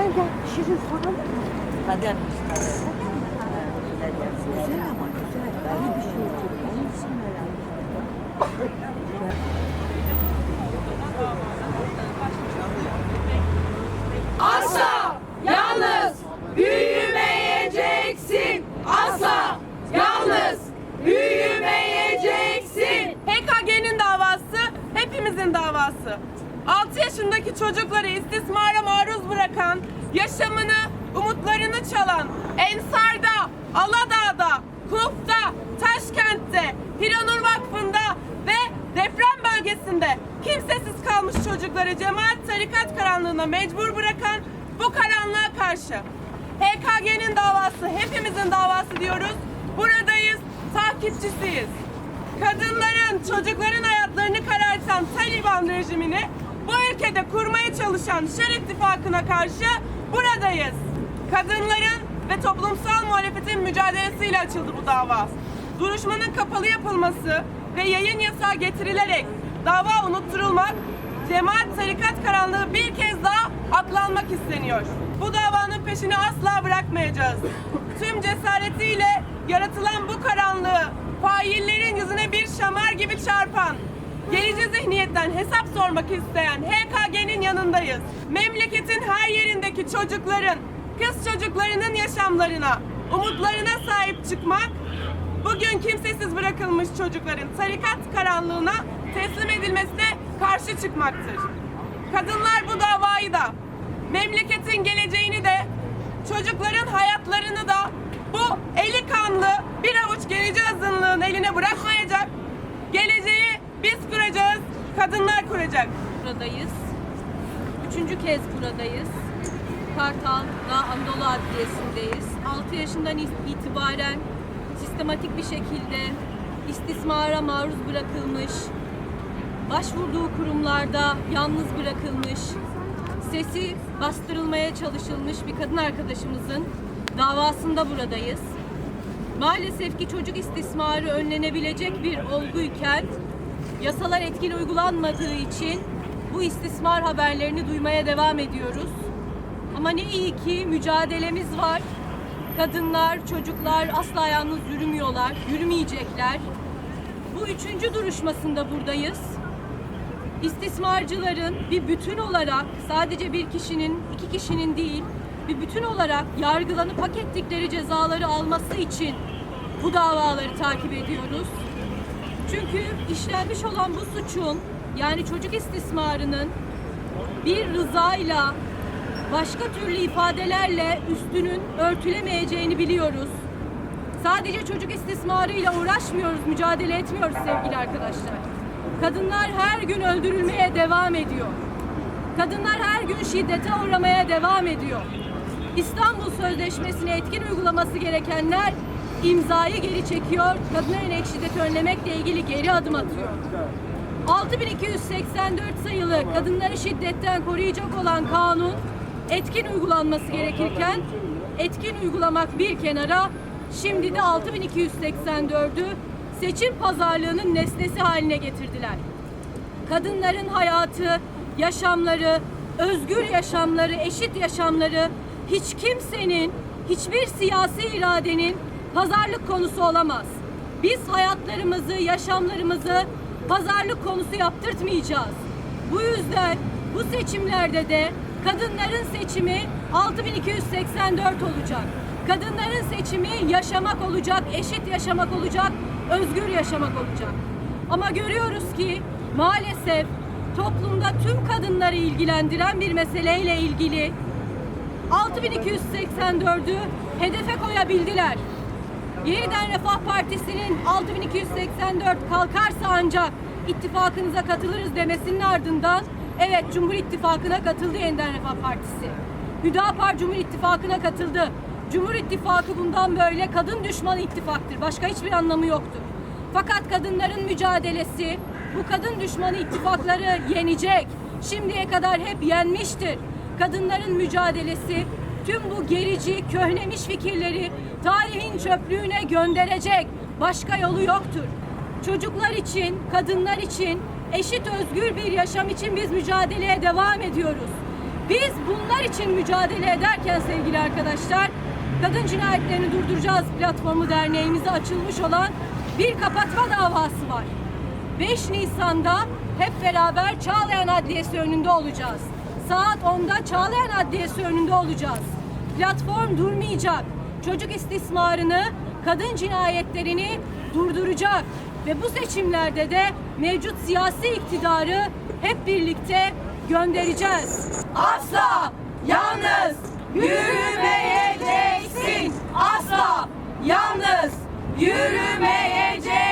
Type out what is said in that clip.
Gel gel şirin soralım. Kadermiş kader. Güzel ama güzel. İyi bir şey çok. Onun için merak Asla yalnız büyümeyeceksin. Asla yalnız büyümeyeceksin. PKK'nın davası hepimizin davası. 6 yaşındaki çocukları istismara maruz bırakan, yaşamını, umutlarını çalan, Ensar'da, Aladağ'da, Kuf'ta, Taşkent'te, Hiranur Vakfı'nda ve deprem bölgesinde kimsesiz kalmış çocukları cemaat tarikat karanlığına mecbur bırakan bu karanlığa karşı PKK'nın davası hepimizin davası diyoruz. Buradayız, takipçisiyiz. Kadınların, çocukların hayatlarını karartan Taliban rejimini bu ülkede kurmaya çalışan Şer İttifakı'na karşı buradayız. Kadınların ve toplumsal muhalefetin mücadelesiyle açıldı bu dava. Duruşmanın kapalı yapılması ve yayın yasağı getirilerek dava unutturulmak, cemaat tarikat karanlığı bir kez daha aklanmak isteniyor. Bu davanın peşini asla bırakmayacağız. Tüm cesaretiyle yaratılan bu karanlığı faillerin yüzüne bir şamar gibi çarpan, gerici zihniyetten hesap sormak isteyen HKG'nin yanındayız. Memleketin her yerindeki çocukların, kız çocuklarının yaşamlarına, umutlarına sahip çıkmak, bugün kimsesiz bırakılmış çocukların tarikat karanlığına teslim edilmesine karşı çıkmaktır. Kadınlar bu davayı da, memleketin geleceğini de, çocukların hayatlarını da bu eli kanlı bir avuç gerici azınlığın eline bırakmayacak. Kadınlar kuracak. buradayız. Üçüncü kez buradayız. Kartal'da Anadolu Adliyesi'ndeyiz. 6 yaşından itibaren sistematik bir şekilde istismara maruz bırakılmış, başvurduğu kurumlarda yalnız bırakılmış, sesi bastırılmaya çalışılmış bir kadın arkadaşımızın davasında buradayız. Maalesef ki çocuk istismarı önlenebilecek bir olguyken yasalar etkin uygulanmadığı için bu istismar haberlerini duymaya devam ediyoruz. Ama ne iyi ki mücadelemiz var. Kadınlar, çocuklar asla yalnız yürümüyorlar, yürümeyecekler. Bu üçüncü duruşmasında buradayız. İstismarcıların bir bütün olarak sadece bir kişinin, iki kişinin değil, bir bütün olarak yargılanıp hak ettikleri cezaları alması için bu davaları takip ediyoruz. Çünkü işlenmiş olan bu suçun yani çocuk istismarının bir rızayla başka türlü ifadelerle üstünün örtülemeyeceğini biliyoruz. Sadece çocuk istismarıyla uğraşmıyoruz, mücadele etmiyoruz sevgili arkadaşlar. Kadınlar her gün öldürülmeye devam ediyor. Kadınlar her gün şiddete uğramaya devam ediyor. İstanbul Sözleşmesi'ne etkin uygulaması gerekenler imzayı geri çekiyor, kadına yönelik şiddeti önlemekle ilgili geri adım atıyor. 6284 sayılı kadınları şiddetten koruyacak olan kanun etkin uygulanması gerekirken etkin uygulamak bir kenara şimdi de 6284'ü seçim pazarlığının nesnesi haline getirdiler. Kadınların hayatı, yaşamları, özgür yaşamları, eşit yaşamları hiç kimsenin, hiçbir siyasi iradenin pazarlık konusu olamaz. Biz hayatlarımızı, yaşamlarımızı pazarlık konusu yaptırtmayacağız. Bu yüzden bu seçimlerde de kadınların seçimi 6284 olacak. Kadınların seçimi yaşamak olacak, eşit yaşamak olacak, özgür yaşamak olacak. Ama görüyoruz ki maalesef toplumda tüm kadınları ilgilendiren bir meseleyle ilgili 6284'ü hedefe koyabildiler. Yeniden Refah Partisi'nin 6284 kalkarsa ancak ittifakınıza katılırız demesinin ardından evet Cumhur İttifakı'na katıldı Yeniden Refah Partisi. Hüdapar Cumhur İttifakı'na katıldı. Cumhur İttifakı bundan böyle kadın düşmanı ittifaktır. Başka hiçbir anlamı yoktur. Fakat kadınların mücadelesi bu kadın düşmanı ittifakları yenecek. Şimdiye kadar hep yenmiştir. Kadınların mücadelesi tüm bu gerici, köhnemiş fikirleri tarihin çöplüğüne gönderecek. Başka yolu yoktur. Çocuklar için, kadınlar için, eşit özgür bir yaşam için biz mücadeleye devam ediyoruz. Biz bunlar için mücadele ederken sevgili arkadaşlar, Kadın Cinayetlerini Durduracağız Platformu Derneğimize açılmış olan bir kapatma davası var. 5 Nisan'da hep beraber Çağlayan Adliyesi önünde olacağız. Saat 10'da Çağlayan Adliyesi önünde olacağız. Platform durmayacak. Çocuk istismarını, kadın cinayetlerini durduracak. Ve bu seçimlerde de mevcut siyasi iktidarı hep birlikte göndereceğiz. Asla yalnız yürümeyeceksin. Asla yalnız yürümeyeceksin.